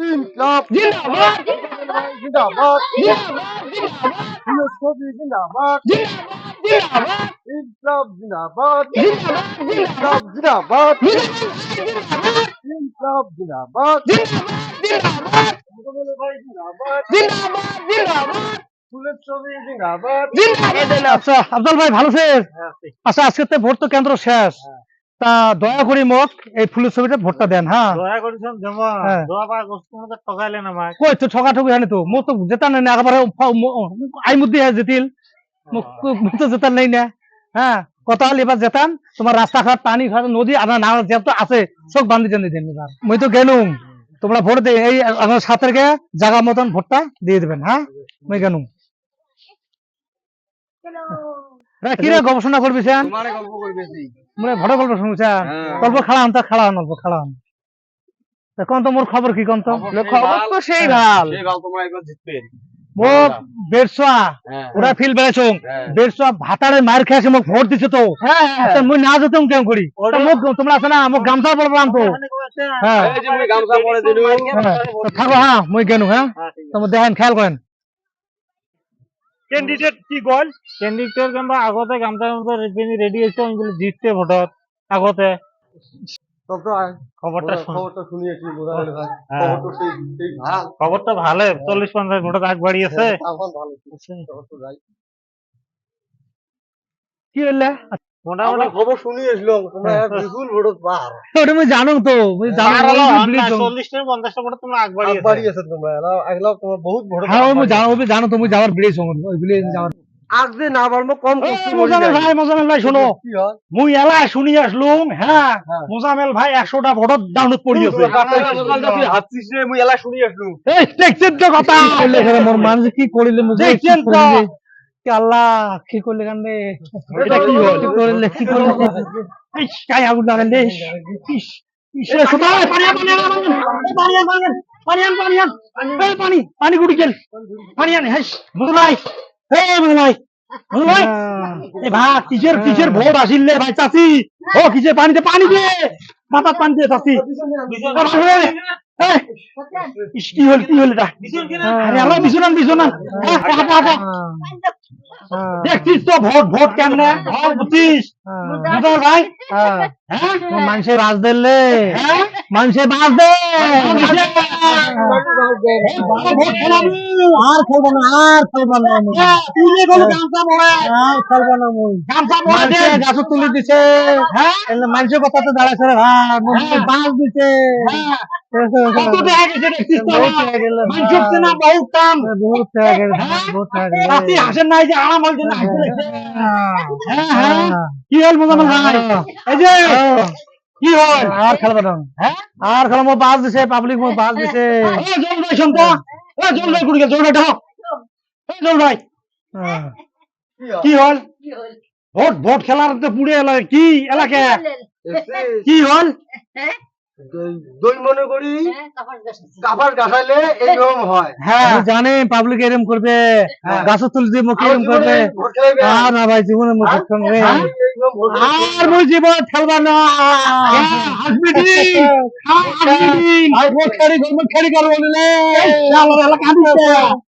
ইনকলাব জিন্দাবাদ জিন্দাবাদ জিন্দাবাদ জিন্দাবাদ জিন্দাবাদ ইনকলাব জিন্দাবাদ জিন্দাবাদ জিন্দাবাদ জিন্দাবাদ ইনকলাব জিন্দাবাদ জিন্দাবাদ ভাই জিন্দাবাদ জিন্দাবাদ আচ্ছা আফজাল ভালো আছেন আচ্ছা আজকে তো ভোট তো কেন্দ্র শেষ তা দয়া করে মোক এই ফুলের ছবিটা ভোটটা দেন হ্যাঁ। দয়া করেছেন জমা। হ্যাঁ। দোয়া পা তোমাদের ঠকাইলেন আমায়। কই তো ঠকা ঠকি হয়নি তো? মোক তো জেতা নাই না একবারে আই মুদ্দি হ্যাঁ জেতিল। মোক তো জেতার নেই না। হ্যাঁ কথা হল এবার জেতান। তোমার রাস্তাঘাট পানি ঘাট নদী আর না যত আছে সব বান্ধি টানি দেন এবার মই তো গেলুম তোমরা ভোট দে এই আমার সাতের কে জায়গা মতন ভোটটা দিয়ে দেবেন হ্যাঁ মই গেলুম রে, কি রে গবেষণা করবি স্যার তোমারে গল্প করবেছি মানে ভোটের গল্প শুনছেন হ্যাঁ। গল্প খেলা আনতা খেলা আন অল্প খেলা আন কোন তো মোর খবর কি কোন তো? খবর তো সেই ভালো। সেই ভালো তোমরা বেরসা হ্যাঁ। ফিল বেড়েছো হ্যাঁ। বেরসা ভাতারে মার খেয়েছে মোক ভোট দিছে তো। তা মুই না যেতাম কেন করি? তা মোক তোমরা আছে না মোক গামছা পড়বাম তো। হ্যাঁ। এই যে মুই গামছা পরে দিলু। তো থাকো হ্যাঁ মই গেনু হ্যাঁ। তোমার দেখেন খেয়াল করেন। ক্যান্ডিডেট কি গল? ক্যান্ডিডেট কিন্তু আগতে রেডি রেডি হয়েছে ওইগুলো জিততে ভোটত আগতে। খবরটা খবরটা শুনিয়েছি বোঝা গেল ভাই। হ্যাঁ। সেই সেই ভালো। খবরটা ভালো চল্লিশ পঞ্চাশ ভোটত আগ বাড়িয়েছে এখন ভালো খবর তো যাই। কি হইলে মোটামুটি তোমরা হ্যাঁ। বিপুল পার। ওটা জানো তো জানো তোমরা তোমরা এলা- বহুত ভোট হ্যাঁ ওই জানো ওই জানো তো মুই যাওয়ার বিড়েছ ওই বিলে যাওয়ার আগ যে না পারব কম কষ্ট মোজামেল ভাই মোজামেল ভাই শোনো। মুই শুনি আসলুম হ্যাঁ। হ্যাঁ। মোজামেল ভাই একশোটা ভোটত ডাউনলোড রে মুই এলা শুনি আসলুম। এই দেখছেন তো কথা। মোর মানুষ কি করিলে দেখছেন তো। কি আল্লাহ কি করলে কান্দে এটা কি হল করলে কি করলে কাই আগুন লাগালে ইস ইস ইস সুতা পানি পানি পানি পানি পানি পানি পানি পানি গুড়ি গেল পানি আন হেস মুদলাই এই মুদলাই মুদলাই এই ভাই কিসের কিসের ভোট আসিলে ভাই চাচি ও কিসের পানিতে পানি দে মাথার পানি দে চাচি কি হল কি হল এটা আরে আল্লাহ বিছুনান বিছুনান হাঁটা হাঁটা দেখছিস তো ভোট ভোট কেমনে? ভোট বুঝছিস বুঝল ভাই? হ্যাঁ। মানুষের বাস দিলে মানুষের বাস দে। আর খেলব না আর খেলব না যে গেলো গামছা পড়ে আর খেলব না মুই গামছা দে গাছ তুলি দিছে। হ্যাঁ? মানুষের কথা তো দাঁড়াছে রে ভাই। বাস দিছে। কত দেখা গেছে দেখছিস তো মানুষের চেনা বহুত কাম বহুত টাকা গেছে বহুত টাকা গেছে হাসেন নাই যে আরাম হইছে না হ্যাঁ। হ্যাঁ। কি হল মোজাম্মেল ভাই এই যে কি হল আর খেলব না। হ্যাঁ? বাস দিছে পাবলিক মো বাস দিছে। এ জল ভাই শুনতো এ জল ভাই কুড়ি জল ভাই ঢাক। এ জল ভাই। কি হল? ভোট ভোট খেলার তো পুড়ে এলা কি এলাকা? কি হল? দই মনে করি কাবার গাছাইলে এইরকম হয়। হ্যাঁ। জানে পাবলিক এরম করবে গাছ তুল দিয়ে মুখে এরম করবে। আর না ভাই জীবনে মুখ সঙ্গে আর আর জীবন খেলবা না। হাসবি দিন হাসবি দিন আর মুখ খেড়ি মুখ খেড়ি করব নিলে